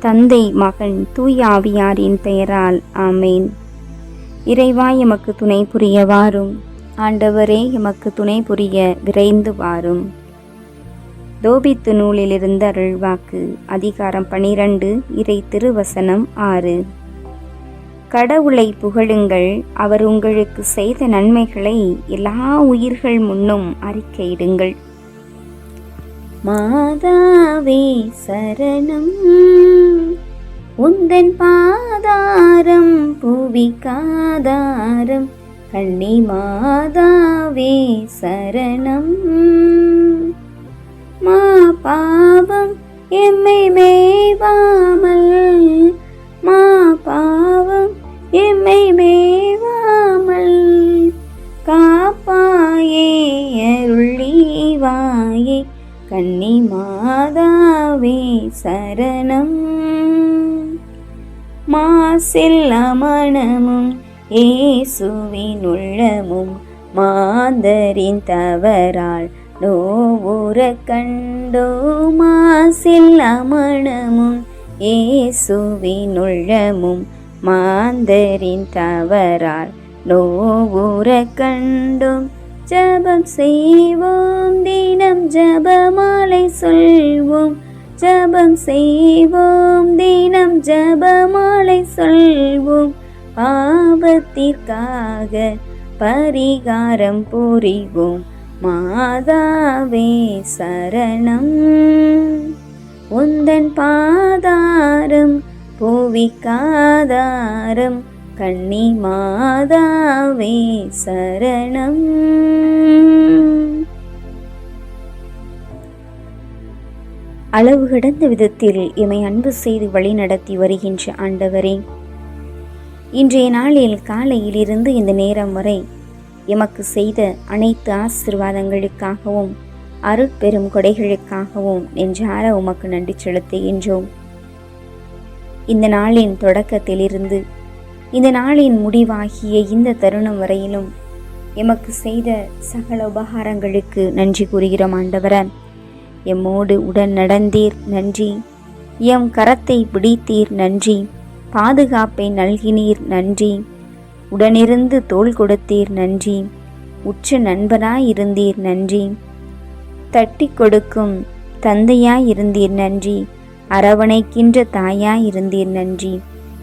தந்தை மகன் தூய் ஆவியாரின் பெயரால் ஆமேன். இறைவா எமக்கு துணை புரிய வாரும். ஆண்டவரே எமக்கு துணை புரிய விரைந்து வாரும். தோபித்து நூலிலிருந்த அருள்வாக்கு அதிகாரம் பனிரெண்டு இறை திருவசனம் ஆறு. கடவுளை புகழுங்கள் அவர் உங்களுக்கு செய்த நன்மைகளை எல்லா உயிர்கள் முன்னும் அறிக்கையிடுங்கள். மாதாவே சரணம். உந்தன் பாதாரம் புவிக்காதாரம் கண்ணி மாதாவே சரணம். மா பாவம் எம்மை மேவாமல். மா பாவம் எம்மை மேவாமல். காப்பாயே அருள்வாயே கன்னி மாதாவே சரணம். மாசில்ல மனமும் ஏசுவின் உள்ளமும் மாந்தரின் தவறால் நோவுற கண்டோ மாசில்ல மனமும் ஏசுவின் உள்ளமும் மாந்தரின் தவறால் நோவுற கண்டோம். ஜபம் செய்வோம் தினம் ஜபமா? சொல்வோம் ஜபம் செய்வோம் தினம் ஜபமாலை சொல்வோம். பாவத்திற்காக பரிகாரம் புரிவோம் மாதாவே சரணம். உந்தன் பாதாரம் புவிக்காதாரம் கண்ணி மாதாவே சரணம். அளவு கடந்த விதத்தில் எமை அன்பு செய்து வழிநடத்தி வருகின்ற ஆண்டவரே. இன்றைய நாளில் காலையிலிருந்து இந்த நேரம் வரை எமக்கு செய்த அனைத்து ஆசிர்வாதங்களுக்காகவும் அருட்பெரும் கொடைகளுக்காகவும் நெஞ்சார உமக்கு நன்றி செலுத்துகின்றோம். இந்த நாளின் தொடக்கத்திலிருந்து இந்த நாளின் முடிவாகிய இந்த தருணம் வரையிலும் எமக்கு செய்த சகல உபகாரங்களுக்கு நன்றி கூறுகிறோம் ஆண்டவரன் எம்மோடு உடன் நடந்தீர் நன்றி. எம் கரத்தை பிடித்தீர் நன்றி. பாதுகாப்பை நல்கினீர் நன்றி. உடனிருந்து தோள் கொடுத்தீர் நன்றி. உற்ற நண்பனாயிருந்தீர் நன்றி. தட்டி கொடுக்கும் தந்தையாயிருந்தீர் நன்றி. அரவணைக்கின்ற தாயாயிருந்தீர் நன்றி.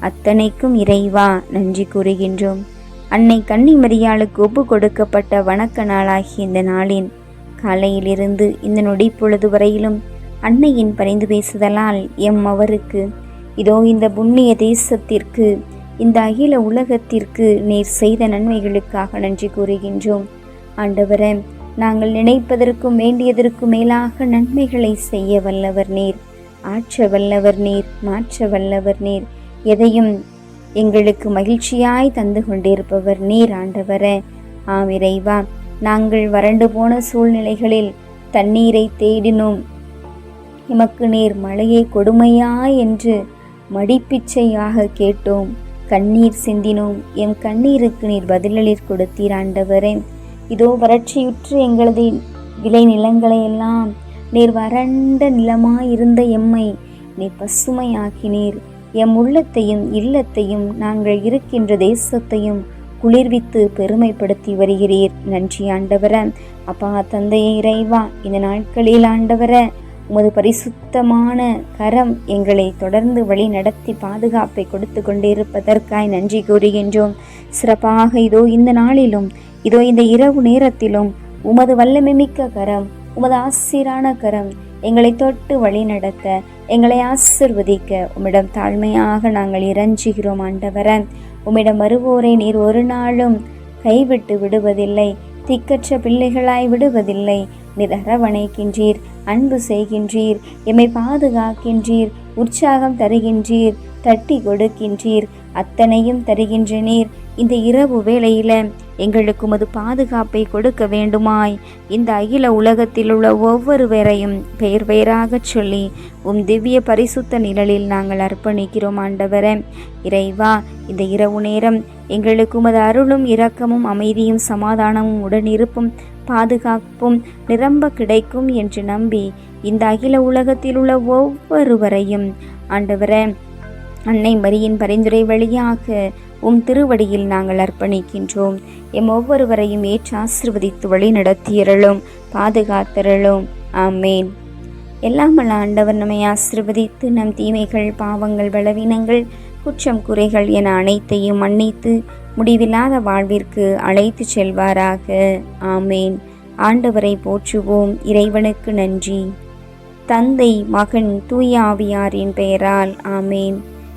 அத்தனைக்கும் இறைவா நன்றி கூறுகின்றோம். அன்னை கன்னிமரியாளுக்கு ஒப்பு கொடுக்கப்பட்ட வணக்க நாளாகிய இந்த நாளின் காலையிலிருந்து இந்த நொடி பொழுது வரையிலும் அன்னையின் பரிந்து பேசுதலால் எம் அவருக்கு இதோ இந்த புண்ணிய தேசத்திற்கு இந்த அகில உலகத்திற்கு நீர் செய்த நன்மைகளுக்காக நன்றி கூறுகின்றோம். ஆண்டவரே நாங்கள் நினைப்பதற்கும் வேண்டியதற்கும் மேலாக நன்மைகளை செய்ய வல்லவர் நீர் ஆற்ற வல்லவர் நீர் மாற்ற வல்லவர் நீர் எதையும் எங்களுக்கு மகிழ்ச்சியாய் தந்து கொண்டிருப்பவர் நீர் ஆண்டவர. ஆம் இறைவா நாங்கள் வறண்டு போன சூழ்நிலைகளில் தண்ணீரை தேடினோம். எமக்கு நீர் மழையை கொடுமையா என்று மடிப்பிச்சையாக கேட்டோம். கண்ணீர் சிந்தினோம். எம் கண்ணீருக்கு நீர் பதிலளிர் கொடுத்தீர் ஆண்டவரே. இதோ வறட்சியுற்று எங்களது விளைநிலங்களை எல்லாம் நீர் வறண்ட நிலமாயிருந்த எம்மை நீர் பசுமையாக்கினீர். எம் உள்ளத்தையும் இல்லத்தையும் நாங்கள் இருக்கின்ற தேசத்தையும் குளிர்வித்து பெருமைப்படுத்தி வருகிறீர். நன்றி ஆண்டவர. அப்பா தந்தையை இறைவா இந்த நாட்களில் ஆண்டவர உமது பரிசுத்தமான கரம் எங்களை தொடர்ந்து வழி நடத்தி பாதுகாப்பை கொடுத்து கொண்டிருப்பதற்காய் நன்றி கூறுகின்றோம். சிறப்பாக இதோ இந்த நாளிலும் இதோ இந்த இரவு நேரத்திலும் உமது வல்லமைமிக்க கரம் உமது ஆசிரான கரம் எங்களை தொட்டு வழி நடத்த எங்களை ஆசிர்வதிக்க உம்மிடம் தாழ்மையாக நாங்கள் இறஞ்சுகிறோம் ஆண்டவரன் உம்மிடம் வருவோரை நீர் ஒரு நாளும் கைவிட்டு விடுவதில்லை. திக்கற்ற பிள்ளைகளாய் விடுவதில்லை. நீர் அரவணைக்கின்றீர் அன்பு செய்கின்றீர் எம்மை பாதுகாக்கின்றீர் உற்சாகம் தருகின்றீர் தட்டி கொடுக்கின்றீர் அத்தனையும் தருகின்ற நீர். இந்த இரவு வேளையில் எங்களுக்கு உமது பாதுகாப்பை கொடுக்க வேண்டுமாய். இந்த அகில உலகத்தில் உள்ள ஒவ்வொருவரையும் பெயர் பெயராகச் சொல்லி உம் திவ்ய பரிசுத்த நிழலில் நாங்கள் அர்ப்பணிக்கிறோம் ஆண்டவர. இறைவா இந்த இரவு நேரம் எங்களுக்கு உமது அருளும் இரக்கமும் அமைதியும் சமாதானமும் உடனிருப்பும் பாதுகாப்பும் நிரம்ப கிடைக்கும் என்று நம்பி இந்த அகில உலகத்தில் உள்ள ஒவ்வொருவரையும் ஆண்டவர அன்னை மரியின் பரிந்துரை வழியாக உம் திருவடியில் நாங்கள் அர்ப்பணிக்கின்றோம். எம் ஒவ்வொருவரையும் ஏற்று ஆசிர்வதித்து வழி நடத்தியறலும் பாதுகாத்தரலும் ஆமேன். எல்லாமல்ல ஆண்டவர் நம்மை ஆசிர்வதித்து நம் தீமைகள் பாவங்கள் பலவீனங்கள் குற்றம் குறைகள் என அனைத்தையும் மன்னித்து முடிவில்லாத வாழ்விற்கு அழைத்து செல்வாராக. ஆமேன். ஆண்டவரை போற்றுவோம். இறைவனுக்கு நன்றி. தந்தை மகன் தூயாவியாரின் பெயரால். ஆமேன்.